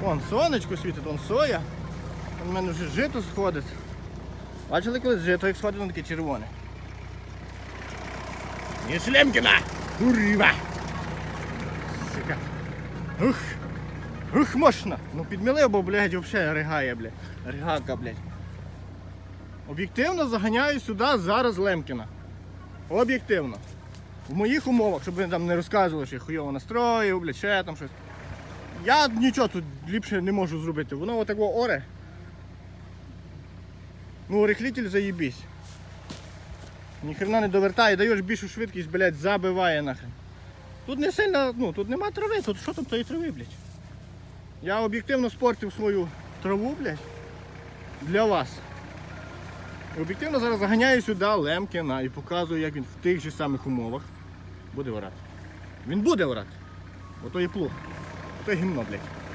Вон сонечко світить, вон соя. У мене вже жито сходить. Бачили колись жито, як сходить, воно таке червоне. Не Шлемкіна! Курва! Сука. Ух! Ух, мощно! Ну підмілив, бо, блядь, взагалі ригає, блядь. Ригака, блядь. Об'єктивно заганяю сюди зараз Лемкіна. Об'єктивно. В моїх умовах, щоб ви там не розказували, що я хуйово настроїв, блядь, ще там щось. Я нічого тут ліпше не можу зробити. Воно отако оре. Ну, рихлитель заїбісь. Ніхрена не довертає, даєш більшу швидкість, блядь, забиває нахрен. Тут не сильно, ну, тут нема трави, тут що там тої трави, блядь. Я об'єктивно спортив свою траву, блядь, для вас. Об'єктивно зараз заганяю сюди Лемкіна і показую, як він в тих же самих умовах буде орати. Він буде орати. Ото і плуг. Ото і гімно, блядь.